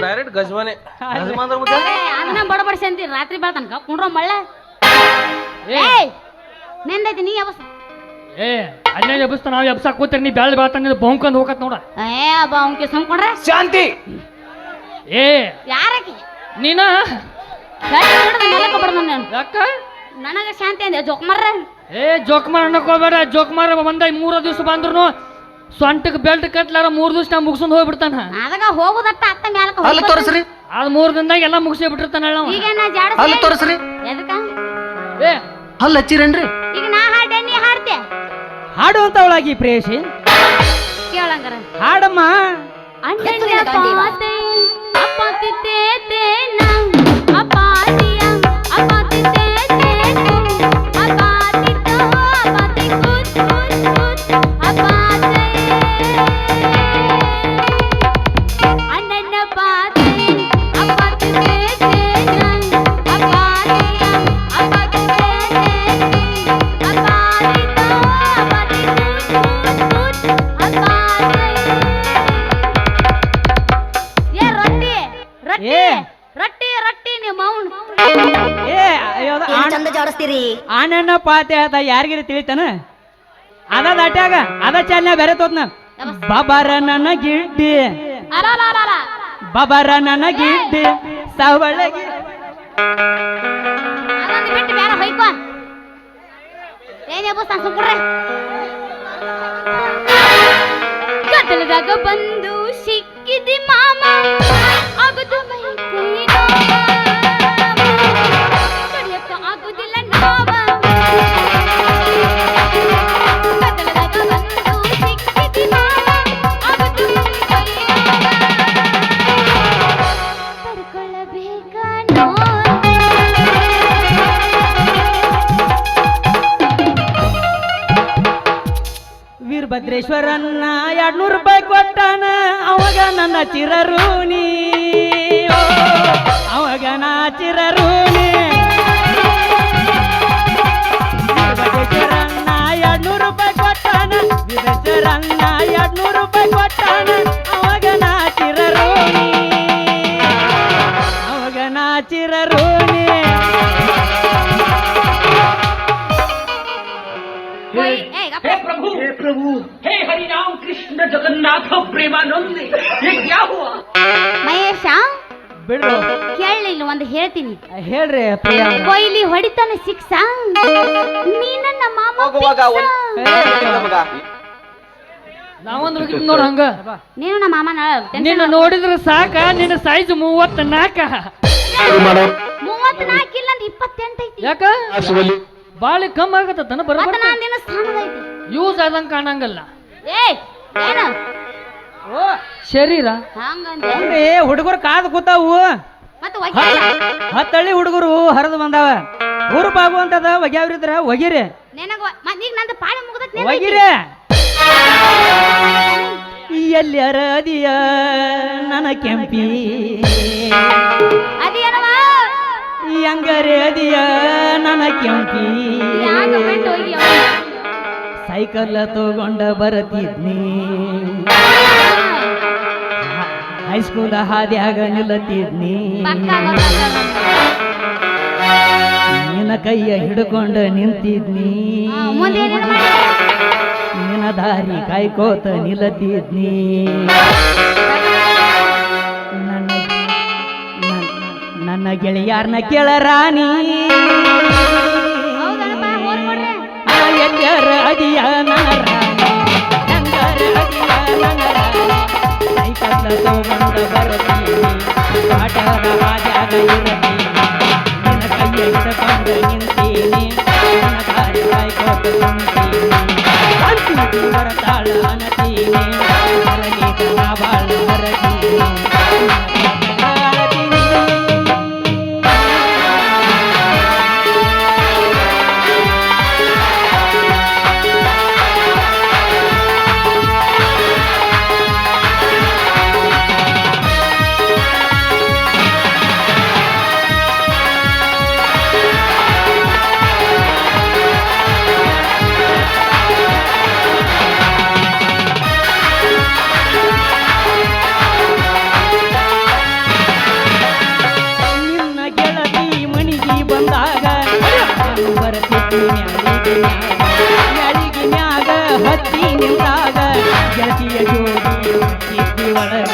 Direct ಗಜ್ಮನೆ ಗಜ್ಮ ಅಂದ್ರೆ ಮತ್ತೆ ಏ, ಅದನ್ನ ಬಡಬಡಿಸಿ ಅಂತೀರಿ ರಾತ್ರಿ ಬೆಳತನಕ ಕುಂಡ್ರ ಮಳ್ಳ? ಏ. ಏಯ್ ನಿಂದೈತಿ ನೀ ಯಾವಸ್ ಏ ಅಲ್ಲೇ ಎಬ್ಸ್ತ ನಾವು ಎಬ್ಸಾಕ್ ಕೂತಿರಿ ನೀ ಬೆಳ್ದ ಬೆಳ್ತಾನ ಬೊಂಕಂದ್ ಹೋಗತ್ ನೋಡ. ಏ ಅಬ್ಬ ಅವ್ಕೆ ಸುಮ್ಕೊಂಡ್ರೆ ಶಾಂತಿ. ಏ. ಯಾರಕ್ಕೆ? ನಾನು? ಯಾಕ? ನನಗ ಶಾಂತಿ ಅಂದೆ ಜೋಕ್ಮಾರ ಏ ಜೋಕ್ಮಾರ್ ಅನ್ನಕೋಬೇಡ ಜೋಕ್ಮಾರ ಒಂದ ಮೂರ ದಿವಸ ಬಂದ್ರು ಸೊಂಟಕ್ಕೆ ಬೆಲ್ಟ್ ಕಟ್ಲಾರ ಮೂರ್ ದಿವಸ ನಾ ಮುಗಿಸ್ಕೊಂಡು ಹೋಗ್ಬಿಡ್ತಾನ. ಅದಾಗ ಹೋಗುದಟ್ಟ ಅತ್ತ ಮ್ಯಾಲಕ ಅಲ್ಲಿ ತೋರಿಸ್ರಿ. ಅದು ಮೂರು ದಿನದಾಗ ಎಲ್ಲ ಮುಗಿಸೇ ಬಿಟ್ಟಿರ್ತಾನ ಈಗ ನಾ ಜಾಡ ಅಲ್ಲಿ ತೋರಿಸ್ರಿ. ಎದಕ್ಕ? ಏ ಅಲ್ಲಿ ಹಚ್ಚಿರೇನ್ರಿ? ಈಗ ನಾ ಹಾಡ್ದೆ ನೀ ಹಾಡ್ತೆ ಹಾಡು ಅಂತವಳಾಗಿ ಪ್ರೇಯಸಿ. ಕೇಳಂಗರ. ಹಾಡಮ್ಮ. ಅಣ್ಣನ ಪಾತೆ ಅಪಾತಿ ಆಣಣ್ಣ ಪಾತೆ ಅದ ಯಾರಿಗಿರಿ ತಿಳಿತಾನ? ಅದ ದಾಟ್ಯಾಗ ಅದ ಚಾಲ್ನ ಬೇರೆ ತೋತ್ನ. ಬಬರ ನನ್ನ ಗಿಡ್ಡಿ ಬಬರ ನನ್ನ ಗಿಡ್ಡಿ ಸವಳಗಿ ಬಂದು ಸಿಕ್ಕಿದಿ ಮಾಮ. ವೀರಭದ್ರೇಶ್ವರನ್ನ ಎರಡ್ನೂರು ರೂಪಾಯಿ ಕೊಟ್ಟಾನ. ಅವಾಗ ನನ್ನ ಚಿರರೂನಿ ಅವಾಗ ನಾ ಚಿರರೂನಿ ವೀರಭದ್ರೇಶ್ವರನ್ನ ಎರಡ್ನೂರು ರೂಪಾಯಿ ಕೊಟ್ಟಾನ. ಎರಡ್ನೂರು ರೂಪಾಯಿ प्रभु हे प्रभु हे हरि राम कृष्ण जगन्नाथ प्रेमानंद ये क्या हुआ ಮಹೇಶ ಬಿಡ್ರು ಕೇಳಲಿಲ್ಲ ಒಂದು ಹೇಳ್ತೀನಿ ಹೇಳ್ರಿ ಪ್ರಿಯ ಅವ್ರೆ. ಕೊಯ್ಲಿ ಹೊಡಿತಾನೆ ಸಿಕ್ಸ ನೀನ ನಮ್ಮ ಮಾಮ ಹೋಗುವಾಗ fix. ನಾವೊಂದು ಹೋಗಿದ್ ನೋಡ ಹಂಗ ನೀನು ನಮ್ಮ ಮಾಮನ ನಿನ್ನ ನೋಡಿದ್ರ ಸಾಕ ನಿನ್ನ ಸೈಜ್ ಮೂವತ್ತ ನಾಕ ಮೂವತ್ನಾಲ್ಕು ಇಲ್ಲ ಅಂದ್ರೆ ಇಪ್ಪತ್ತೆಂಟು ಐತಿ ಯಾಕ ಬಾಳಿ ಕಮ್ಮಿ ಆಗತ್ತನ ಮತ್ತ ಬರಬರ ನಾನ್ ದಿನ ಸಣ್ಣದೈತಿ ಯೂಸ್ ಆದಂಗೆ ಕಾಣಂಗಲ್ಲ. ಏಯ್ ಏನು? ಓ ಶರೀರ. ಹುಡುಗರು ಕಾದು ಕೂತಾವು. ಮತ್ತೆ ಒಗ್ಯಾರ ಹತ್ತಳ್ಳಿ ಹುಡುಗರು ಹರಿದು ಬಂದಾವ. ಊರು ಬಾಗುವಂತದ ಒಗ್ಯಾವ್ರಿದ್ರ ಒಗಿರಿ. ನಿನಗ ಮತ್ ಈಗ ನಂದು ಪಾಳಿ ಮುಗ್ದೈತಿ ಒಗಿರಿ. ಎಲ್ಲಿ ಅದಿಯ? ನನ ಕೆಂಪಿ. ಅದೇನವ ಅಂಗರೆ ಅದಿಯ? ನನ ಕೆಂಪಿ. ಯಾಕ ಬಿಟ್ಟು ಹೋಗಿ ಸೈಕಲ್ ತಗೊಂಡ ಬರತಿದ್ನಿ ಹೈಸ್ಕೂಲ್ ಹಾದ್ಯಾಗ ನಿಲ್ಲತಿದ್ನಿ. ನಿನ್ನ ಕೈಯ ಹಿಡ್ಕೊಂಡು ನಿಂತಿದ್ನಿ? ನಿನ್ನ ದಾರಿ ಕಾಯ್ಕೋತ ನಿಲ್ಲತಿದ್ನಿ ನನ್ನ ಗೆಳೆಯಾರ್ನ ಹೋರ್ ಕೊಡ್ರಿ ಎಲ್ಲರ ಅದಿಯ ನನ್ನ ರಾಣಿ ಹೆಂಗರ ಅದಿಯ ನನ್ನ ಬರತೀನಿ ದಾರಿ ಕಾಯ್ಕೋತ ಕುಂತೀನಿ. ಅಂತೀನಿ ಬರತಾಳ ಅನತೀನಿ ಬರಗೀತ ಬಾಳ ಹರಗೀನಿ ಮ್ಯಾಗ ಹತ್ತಿ ನಿಂತಾಗ ಗೆಳತಿಯ ಜೋಡಿ ಇದ್ದಿ ಒಳಗ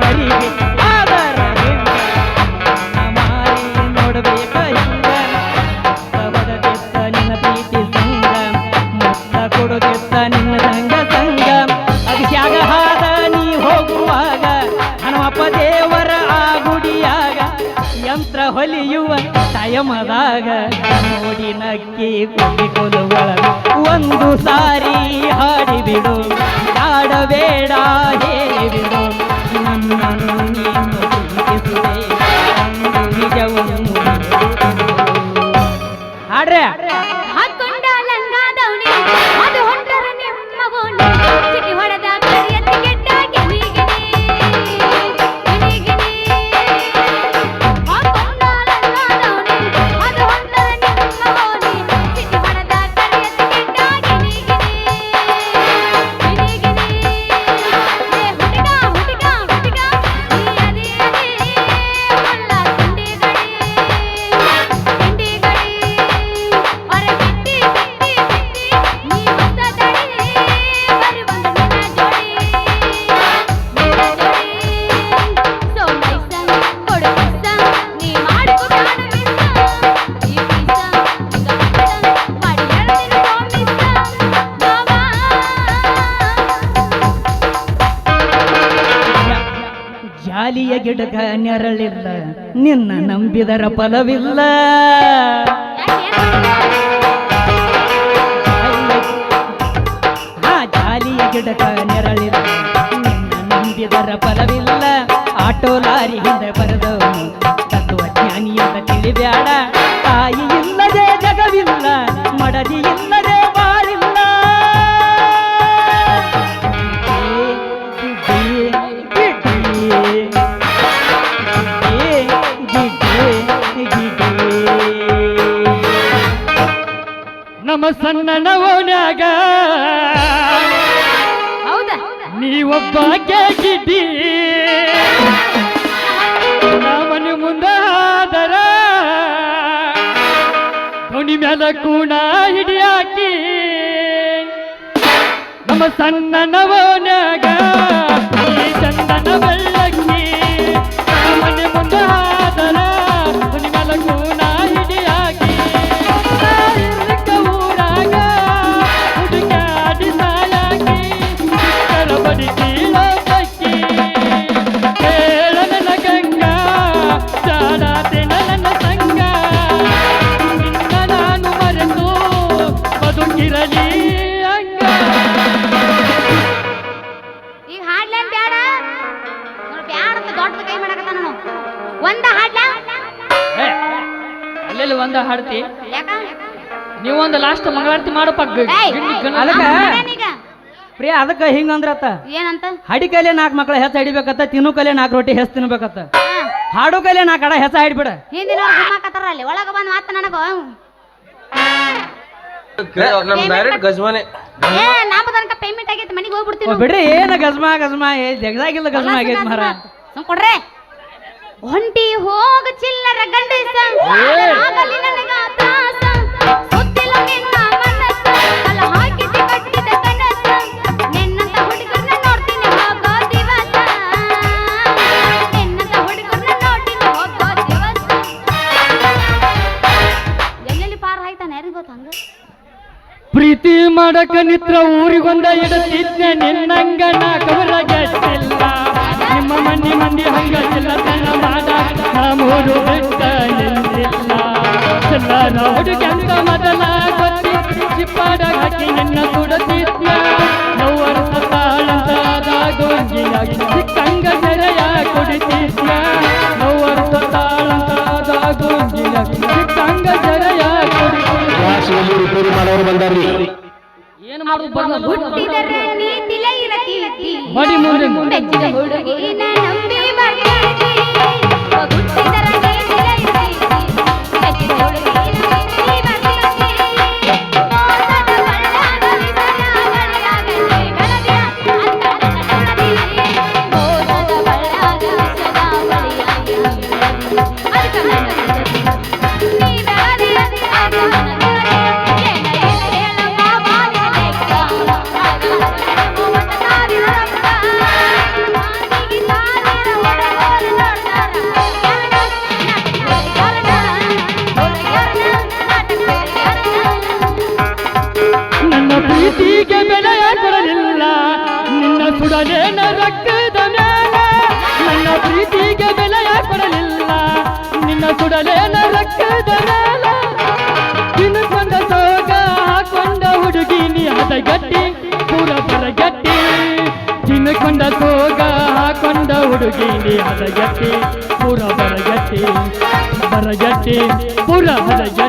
ಮರಿಗೆ ಆದರ ಮಾರಿ ನೋಡ್ಬೇಕ ಹಿಂಗ ಬಡದೆತ್ತ ನಿನ್ನ ಪ್ರೀತಿ ಸಂಗ ಮುತ್ತ ಕೊಡದೆತ್ತ ನಿನ್ನ ಸಂಗ ಸಂಗ ನೀ ಹೋಗುವಾಗ ಹನುಮಪ್ಪ ದೇವರ ಗುಡಿಯಾಗ ಯಂತ್ರ ಹೊಲಿಯುವ ಟಯಮದಾಗ ನೋಡಿ ನಕ್ಕಿ ಕೊಲ್ಲಿಕೊಲುಗಳ ಒಂದು ಸಾರಿ ಹಾಡಿಬಿಡು ಹಾಡಬೇಡ ಹೇಳಿಬಿಡು. ನನ್ನನ್ನು ನೀನು ಜಾಲಿಯ ಗಿಡಕ ನೆರಳಿಲ್ಲ. ನಿನ್ನ ನಂಬಿದರ ಫಲವಿಲ್ಲ. ಆ ಜಾಲಿಯ ಗಿಡಕ ನೆರಳಿಲ್ಲ. ನಿನ್ನ ನಂಬಿದರ ಫಲವಿಲ್ಲ. ಆಟೋ ಲಾರಿ ಹಿಂದೆ ಬರೆದವನು. ತತ್ವಜ್ಞಾನಿ ಅಂತ ತಿಳಿಬ್ಯಾಡ. ನಮ್ಮ ಸಣ್ಣ ಓಣ್ಯಾಗ ಹೌದಾ? ನೀವೊಬ್ಬ ಗಿಡ್ಡಿ ನಮ್ಮನೆ ಮುಂದೆ ಆದರ. ತೊಣಿ ಮ್ಯಾಲ ಕೂಣ ಹಿಡಿಯಾಕಿ ನಮ್ಮ ಸಣ್ಣ ನವನ್ಯಾಗ ಈ ಚಂದನ ಬೆಳ್ಳಕ್ಕಿ ಅಂತ ಕೈ ಮಾಡಕತ್ತಾನ ನಾವು ಒಂದ ಹಾಡ್ಲ? ಅಲ್ಲೆಲ್ಲ ಒಂದ ಹಾಡ್ತಿ? ಯಾಕ? ನೀವೊಂದು ಲಾಸ್ಟ್ ಮಂಗಳಾರತಿ ಮಾಡಪ್ಪ ಅದಕ್ಕ? ಪ್ರಿಯ ಅದಕ್ಕೆ ಹಿಂಗಂದ್ರತ್ತ ಏನಂತ? ಹಡಿ ಕೈಲೆ ನಾಲ್ಕು ಮಕ್ಳ ಹೆಸ ಹಿಡಿಬೇಕತ್ತ ತಿನ್ನು ಕೈಲೆ ನಾಲ್ಕು ರೊಟ್ಟಿ ಹೆಸ್ ತಿನ್ಬೇಕತ್ತ. ಹಾ, ಹಾಡು ಕೈಲೆ ನಾಲ್ಕು ಅಡ ಹೆಸ ಹಿಡ್ಬಿಡ. ಹಿಂದಿನ ಗುಮ್ಮಾಕತ್ತಾರ ಅಲ್ಲಿ. ಒಳಗ ಬಂದು ಮಾತ ನನಗ. ನಮ್ ತನಕ ಪೇಮೆಂಟ್ ಆಗೈತಿ ಮನೆಗೆ ಹೋಗ್ಬಿಡ್ತೀವಿ. ಬಿಡ್ರಿ ಏನ ಗಜ್ಮಾ ಗಜ್ಮಾ ಜಗದಾಗಿಲ್ಲ ಗಜ್ಮಾ ಆಗೈತಿ ಮಾರ. ಕೊಡ್ರೆ. ಹೊಂಟಿ ಹೋಗ ಚಿಲ್ಲರ ಗಂಡಸ. ಆಗಲಿ ನನಗ ತ್ರಾಸ ಸುತ್ತಿಲ್ಲ ನಿನ್ನ ಮನಸ್ಸ. ಕಲ ಹಾಕಿಸಿ ಕಟ್ಟಿದ ಕನಸ. ನಿನ್ನಂತ ಹುಡುಗರನ್ನ ನೋಡ್ತೀನಿ ಹೋಗೋ ದಿವಸ. ನಿನ್ನಂತ ಹುಡುಗರನ್ನ ನೋಡ್ತೀನಿ ಹೋಗೋ ದಿವಸ. ಎಲ್ಲೆಲ್ಲಿ ಪಾರ ಆಯ್ತಾನೆ ಯಾರಿಗ್ ಗೊತ್ತ ಹಂಗ? ಪ್ರೀತಿ ಮಾಡಕ ನಿತ್ರ ಊರಿಗೊಂದ ಇಡತಿದ್ನ ನಿನ್ನಂಗ ನಾ ಕವರ ಗೆಟ್ಟಿಲ್ಲ ಮಂದಿ ಮಂದಿ ಹಂಗ ಚಿಲ್ಲತನ ಮಾಡ ನಮ್ಮೂರು ಬಿಟ್ಟ ನಿಂತಿಲ್ಲ ಚಿಲ್ಲರ ಹುಡುಗಂತ ಮೊದಲ ಗೊತ್ತಿ ಚಿಪ್ಪಾಡ ಹಾಕಿ ನಿನ್ನ ಸುಡತಿದ್ನ ನವ್ವರ ಸತ್ತಾಳಂತಾದ ಗೊಂಜಿಯಾಗಿ ಸಿಕ್ಕಂಗ ಜರೆಯ ಕುಡಿತಿದ್ದ ನೋವರ ಸತ್ತಾಳಂತಾದ ಗೊಂಜಿಯಾಗಿ ಸಿಕ್ಕಂಗ ಜರೆಯ ಕುಡಿತಿದ್ದ ಮಾಡೋರು ಬಂದಾರ್ರಿ. ಏನು ಮಾಡುದು? ಬಂದ ಹುಟ್ಟಿದರೆ ನೀತಿಲ ಇರತೀತಿ ಮಡಿ ಮುಂದೆ. ಬುಡನೇನ ರಕ್ತದ ಮೇಲೆ ನನ್ನ ಪ್ರೀತಿಗೆ ಬೆಲೆಯ ಕೊಡಲಿಲ್ಲ. ನಿನ್ನ ಸುಡಲೇನ ರಕ್ತದ ಮೇಲೆ ತಿನ್ಕೊಂಡ ಸೋಗ ಹಾಕೊಂಡ ಹುಡುಗಿ ನೀ ಹದಗಟ್ಟಿ ಪೂರ ಬರಗಟ್ಟಿ ತಿನ್ಕೊಂಡ ಸೋಗ ಹಾಕೊಂಡ ಹುಡುಗಿ ನೀ ಹದಗಟ್ಟಿ ಪೂರ ಬರಗಟ್ಟಿ ಬರಗಟ್ಟಿ ಪೂರ ಹದಗಟ್ಟಿ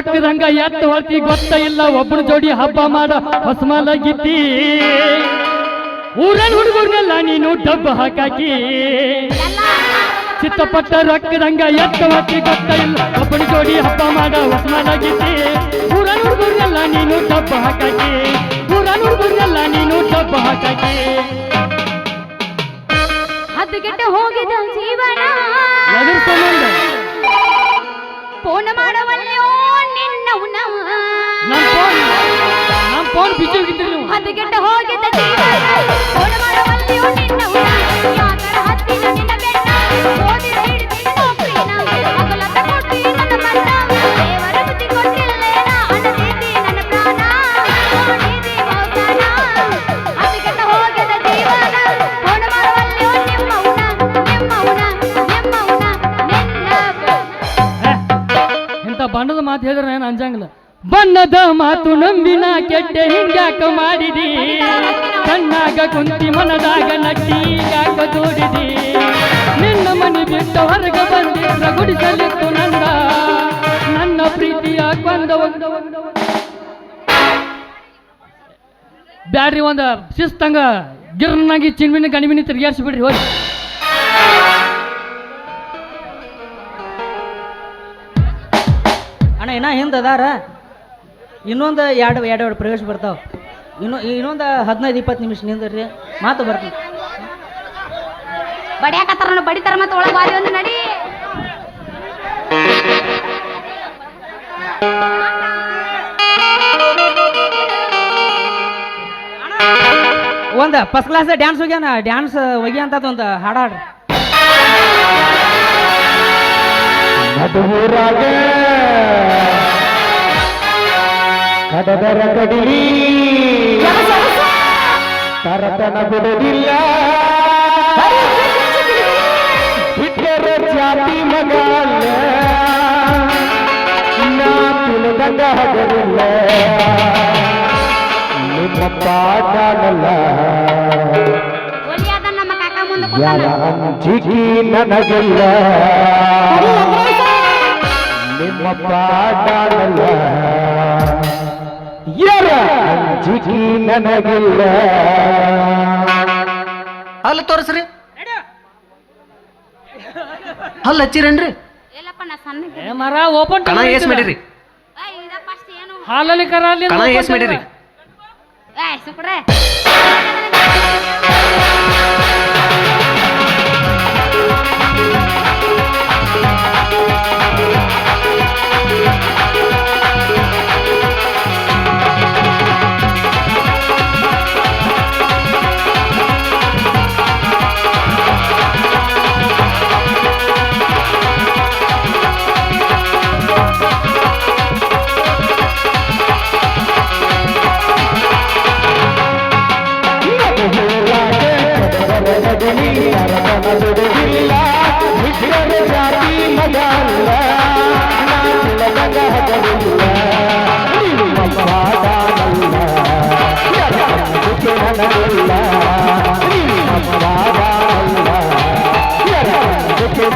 ರೊಕ್ಕದಂಗ ಎತ್ತ ಹೊಳ್ತಿ ಗೊತ್ತ ಇಲ್ಲ ಒಬ್ಬನ ಜೋಡಿ ಹಬ್ಬ ಮಾಡ ಹೊಸಮಲಗಿತ್ತಿ ಊರಲ್ಲಿ ಹುಡುಗರ್ನೆಲ್ಲ ನೀನು ಡಬ್ಬ ಹಾಕಾಕಿ. ಚಿತ್ತಪಟ್ಟ ರೊಕ್ಕದಂಗ ಎತ್ತ ಹೊತ್ತಿ ಗೊತ್ತ ಇಲ್ಲ ಒಬ್ಬನ ಜೋಡಿ ಹಬ್ಬ ಮಾಡ ಹೊಸಮಲಗಿತ್ತಿ ಊರಲ್ಲಿ ಹುಡುಗರ್ನೆಲ್ಲ ನೀನು ಡಬ್ಬ ಹಾಕಾಕಿ. ಊರಲ್ಲಿ ಹುಡುಗರ್ನೆಲ್ಲ ನೀನು ಡಬ್ಬ ಹಾಕಾಕಿ. ಹದ್ದುಗೆಟ್ಟು ಹೋಗಿದ ಜೀವನ. ಎದುರು ಸಂಬಂಧ ಫೋನ್ ನಿನ್ನವನ ನಮ್ ಫೋನ್ ನಮ್ಮ ಫೋನ್ ಬಿಸಿ ಹೋಗಿದ್ರಿ ನೀವು ಕೆಟ್ಟೆ ಹಿಂಗ್ಯಾಕ ಮಾಡಿದಿ? ಕಣ್ಣಾಗ ಕುಂತಿ ಮನದಾಗ ನಟ್ಟಿ ಯಾಕ ದೂಡಿದಿ ನಿನ್ನ ಮನೆ ಬಿಟ್ಟು ಹೊರಗ ಬಂದಿದ್ರ ಗುಡಿಸಲಿತ್ತು ನಂದ. ನನ್ನ ಪ್ರೀತಿಯ ಕೊಂದ ಬ್ಯಾಡ್ರಿ ಒಂದ ಶಿಸ್ತಂಗ. ಗಿರ್ನಾಗಿ ಚಿನ್ಮಿನ ಗಣಿಮಿನಿ ತಿರ್ಗ್ಯಾಡ್ಸಿ ಬಿಡ್ರಿ ಹೋಗಿ. ಅಣ್ಣ, ಇನ್ನ ಹಿಂದದಾರ? ಇನ್ನೊಂದು ಎರಡು ಎರಡು ಎರಡು ಪ್ರವೇಶ ಬರ್ತಾವೆ. ಇನ್ನು ಇನ್ನೊಂದು ಹದಿನೈದು ಇಪ್ಪತ್ತು ನಿಮಿಷ ನಿಂದ್ರಿ ಮಾತು ಬರ್ತೀನಿ. ಬಡಿಯಾಕತ್ತಾರ ಬಡಿತಾರ ಮತ್ತೆ ಒಳಗೆ ಬಾರಿ ಒಂದು ನಡಿ. ಒಂದು ಫಸ್ಟ್ ಕ್ಲಾಸ್ ಡ್ಯಾನ್ಸ್ ಹೋಗ್ಯಾನ ಡ್ಯಾನ್ಸ್ ಹೋಗಿ ಅಂತ ಒಂದು ಹಾಡು ಹಾಡ್ರಿ. ನಡುವೂರಾಗ ಕಡದರ ಕಡಿಲಿ ಕರತನ ಬಿಡುವುದಿಲ್ಲ. ಬಿಟ್ಟರ ಜಾತಿ ಮಗ ನಾ ತಿಳಿದಂಗ ಹಗರಿಲ್ಲ ನಿಮ್ಮ ಪಾಠನಲ್ಲ ಒಲಿಯಾದ ನಮ್ಮ ಕಾಕ ಮುಂದೆ ಯಾರ ಕೂತಾನ ನನಗಿಲ್ಲ ನಿಮ್ಮಪ್ಪ ಯಾರ ಅಂಜಿಕೆ ನನಗಿಲ್ಲ. ಅಲ್ಲಿ ತೋರಿಸ್ರಿ. ಅಲ್ಲಿ ಹಚ್ಚಿರೇನ್ರಿ? ಎಲ್ಲಪ್ಪ ನಾ ಸಣ್ಣ ಏ ಮರ ಓಪನ್ ಕಣ ಏಸ್ ಮಾಡಿರಿ. ಹಾಲಲ್ಲಿ ಕರ ಅಲ್ಲಿ ಕಣ ಏಸ್ ಮಾಡಿರಿ. ಏ ಸುಕ್ರೆ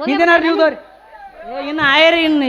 ಹಿಂದಿನ ನೀವು ಇನ್ನು ಆಯರಿ ಇನ್ನು.